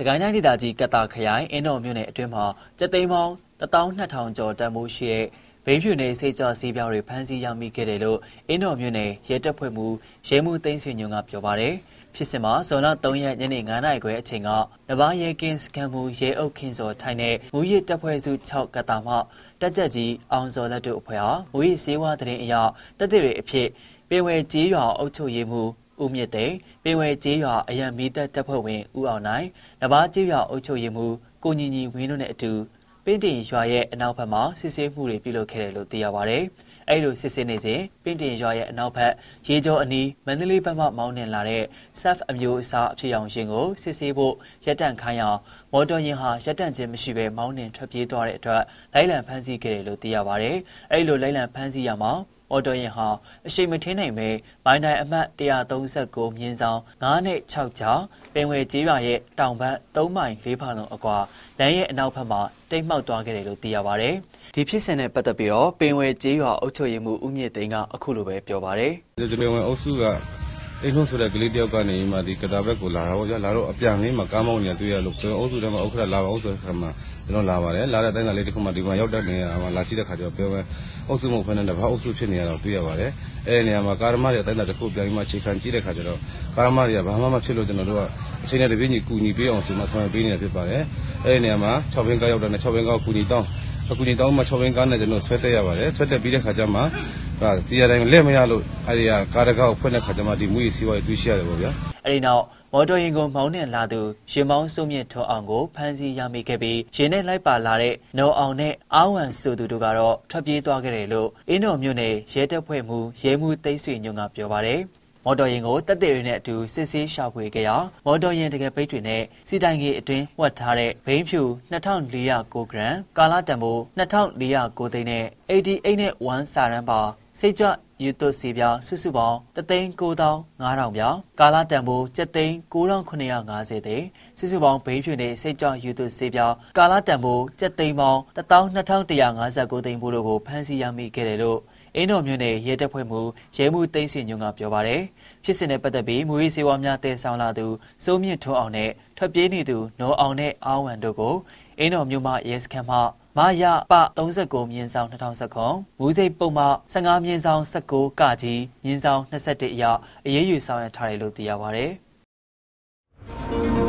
စကိုင်းတိုင်းဒေသကြီးကတာခရိုင်အင်းတော်မြို့နယ်အတွင်းမှာကြက်သိန်းပေါင်း12000ကျော်တန်ဖိုးရှိတဲ့ဘိန်းဖြူနယ်စိတ်ကြောစီးပြောင်းတွေဖမ်းဆီးရမိခဲ့တယ်လို့အင်းတော်မြို့နယ်ရဲတပ်ဖွဲ့မှရဲမှုသိန်းဆွေညုံကပြောပါတယ်ဖြစ်စဉ်မှာဇွန်လ3ရက်ညနေ9:00နာရီခွဲအချိန်ကနဘာရဲကင်းစကန်မှုရဲအုပ်ခင်းစော်ထိုင်တဲ့မူရစ်တပ်ဖွဲ့စု6ကတာမှတက်ကြက်ကြီးအောင်စော်လက်တို့အဖွဲ့ဟာမူရစ်စေဝါတရင်အရာတက်တဲ့တွေအဖြစ်ပေဝယ်ကြေးရွာအုပ်ချုပ်ရေးမှု ဦးမြင့်သိန်းပင်ဝယ်ကျေးရွာအရန်မီသက်တပ်ဖွဲ့ဝင်ဦးအောင်နိုင်နဘာကျေးရွာအုပ်ချုပ်ရေးမှူးကိုညီညီဝင်းတို့နဲ့အတူပင်းတင်ရွာရဲ့အနောက်ဘက်မှာစစ်ဆေးမှုတွေပြုလုပ်ခဲ့တယ်လို့သိရပါဗျ။အဲဒီလိုစစ်ဆေးနေစဉ်ပင်းတင်ရွာရဲ့အနောက်ဘက်ရေကျော်အနီးမန္တလေးဘက်မှမောင်းနှင်လာတဲ့ SAF အမျိုးအစားအဖြစ်အောင်ရှင်ကိုစစ်ဆေးဖို့ရက်တန့်ခိုင်းအောင်မော်တော်ယာဉ်ဟာရက်တန့်ခြင်းမရှိဘဲမောင်းနှင်ထွက်ပြေးသွားတဲ့အတွက်လိုက်လံဖမ်းဆီးခဲ့တယ်လို့သိရပါဗျ။အဲဒီလိုလိုက်လံဖမ်းဆီးရမှာ အော်တိုယာဉ်ဟာအရှိန်မထင်းနိုင်ပဲမိုင်းတိုင်းအမှတ်139မြင်းဆောင်9နဲ့6ကြားပင်ဝယ်ကျေးရွာရဲ့တောင်ဘက်3မိုင်4ဖာလုံအကွာလမ်းရဲ့အနောက်ဘက်မှာတိတ်မှောက်သွားခဲ့တယ်လို့သိရပါဗျ။ဒီဖြစ်စဉ်နဲ့ပတ်သက်ပြီးတော့ပင်ဝယ်ကျေးရွာအုပ်ချုပ်ရေးမှူးဦးမြင့်သိန်းကအခုလိုပဲပြောပါတယ်။ကျွန်တော်ဝင်အုပ်စုကအိမ်လုံးဆိုတဲ့ကလေးတယောက်ကနေမှဒီကတာဘက်ကိုလာတော့ကြာလာတော့အပြန်လေးမှာကားမောင်းနေတွေ့ရလို့ကျွန်တော်အုပ်စုထဲမှာအုပ်ခရလာပါအုပ်စုထဲမှာကျွန်တော်လာပါတယ်လာတဲ့အတိုင်းကလေးတစ်ခုမှဒီမှာရောက်တဲ့နေရာမှာလာကြည့်တဲ့ခါကျတော့ပြောပဲ အုပ်စုမှုဖက်နဲ့ဘာအုပ်စုဖြစ်နေရတော့တွေ့ရပါတယ်အဲဒီနေရာမှာကာရမတွေအတိုင်းတစ်ခုပြန်ပြီးမှခြေခံကြည့်တဲ့ခါကျတော့ကာရမတွေကဘာမှမဖြစ်လို့ကျွန်တော်တို့ကအချိန်နဲ့တပြေးညီကူညီပေးအောင်ဆိုမှဆောင်ရွက်ပေးနေတာဖြစ်ပါတယ်အဲဒီနေရာမှာ6ဘင်းကားရောက်တဲ့6ဘင်းကားကိုကူညီတောင်းအခုညီတောင်းမှ6ဘင်းကားနဲ့ကျွန်တော်ဆွဲတက်ရပါတယ်ဆွဲတက်ပြီးတဲ့ခါကျမှဟာစီရတိုင်းလက်မရလို့အဲဒီကကာရကောက်ဖွင့်တဲ့ခါကျမှဒီမူရီစီဝါတွေ့ရှိရတယ်ပေါ့ဗျာအဲဒီနောက် မော်တော်ယာဉ်ကိုမောင်းနှင်လာသူရင်မောင်းစုမြင့်ထွန်းအောင်ကိုဖမ်းဆီးရမိခဲ့ပြီးရင်နဲ့လိုက်ပါလာတဲ့နော်အောင်နဲ့အာဝမ်ဆိုသူတို့ကတော့ထွက်ပြေးသွားခဲ့တယ်လို့အင်းတော်မြို့နယ်ရဲတပ်ဖွဲ့မှရဲမှုသိမ်းဆွေညုံကပြောပါတယ်မော်တော်ယာဉ်ကိုတက်တဲ့တွေနဲ့အတူစစ်ဆေးရှာဖွေခဲ့ရာမော်တော်ယာဉ်တကယ်ပိတ်တွေနဲ့စီတိုင်ကြီးအတွင်းဝတ်ထားတဲ့ဘိန်းဖြူ2409ဂရမ်ကာလာတန်ဖိုး2409သိန်းနဲ့88နဲ့1စာရန်ပါစိတ်ကြ ယူသွစီပြစုစုပေါင်း3,9500ပြကာလာတန်ဖိုး7,950သိန်းစုစုပေါင်းဘိန်းဖြူနဲ့စိတ်ကြယူသွစီပြကာလာတန်ဖိုး7,000ပေါင်း12,159သိန်းဘူးတို့ကိုဖမ်းဆီးရမိခဲ့တယ်လို့အင်းတော်မြို့နယ်ရဲတပ်ဖွဲ့မှရဲမှုသိန်းစင်ညုံကပြောပါတယ်ဖြစ်စဉ်နဲ့ပတ်သက်ပြီးမူရီစေဝါများတဲဆောင်လာသူစိုးမြင့်ထွန်းအောင်နဲ့ထွက်ပြေးနေသူနော်အောင်နဲ့အာဝံတို့ကိုအင်းတော်မြို့မှရဲစခန်းမှ မယပ39မြင်းဆောင်2019မူးစိတ်ပုံမှ15မြင်းဆောင်19ကကြီးမြင်းဆောင်21အရအရေးယူဆောင်ရထားတယ်လို့သိရပါဗျ။